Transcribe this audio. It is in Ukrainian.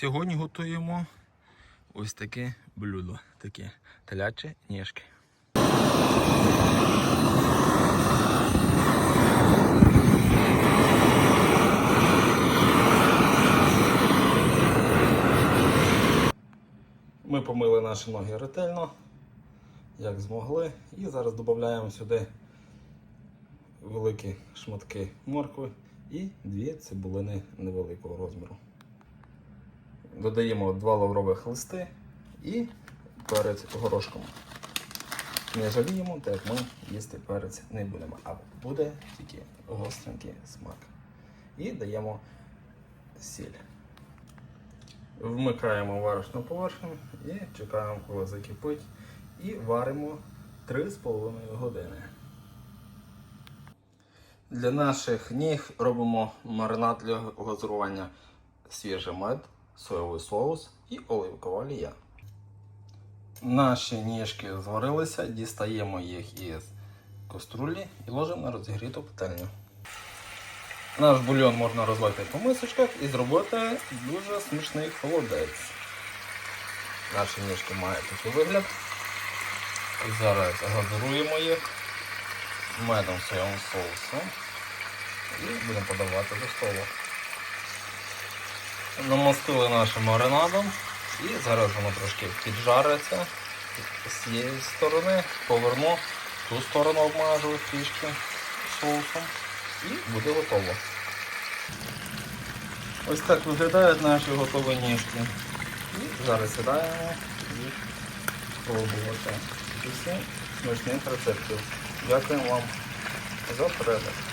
Сьогодні готуємо ось таке блюдо, таке телячі ніжки. Ми помили наші ноги ретельно, як змогли, і зараз додаємо сюди великі шматки моркви і дві цибулини невеликого розміру. Додаємо два лаврових листи і перець горошком. Не жаліємо, так як ми їсти перець не будемо, а буде тільки гостренький смак. І даємо сіль. Вмикаємо варочну поверхню і чекаємо, коли закипить. І варимо 3,5 години. Для наших ніг робимо маринад для глазурування свіжий мед, соєвий соус і оливкова олія. Наші ніжки зварилися, дістаємо їх із каструлі і ложимо на розігріту пательню. Наш бульйон можна розлити по мисочках і зробити дуже смачний холодець. Наші ніжки мають такий вигляд. Зараз глазуруємо їх медом соєвим соусом і будемо подавати до столу. Намастили нашим маринадом і зараз воно трошки піджариться з цієї сторони, поверну, ту сторону обмажу трішки соусом і буде готово. Ось так виглядають наші готові ніжки. І зараз сідаємо їх спробувати. Усім смачних рецептів. Дякуємо вам за перегляд.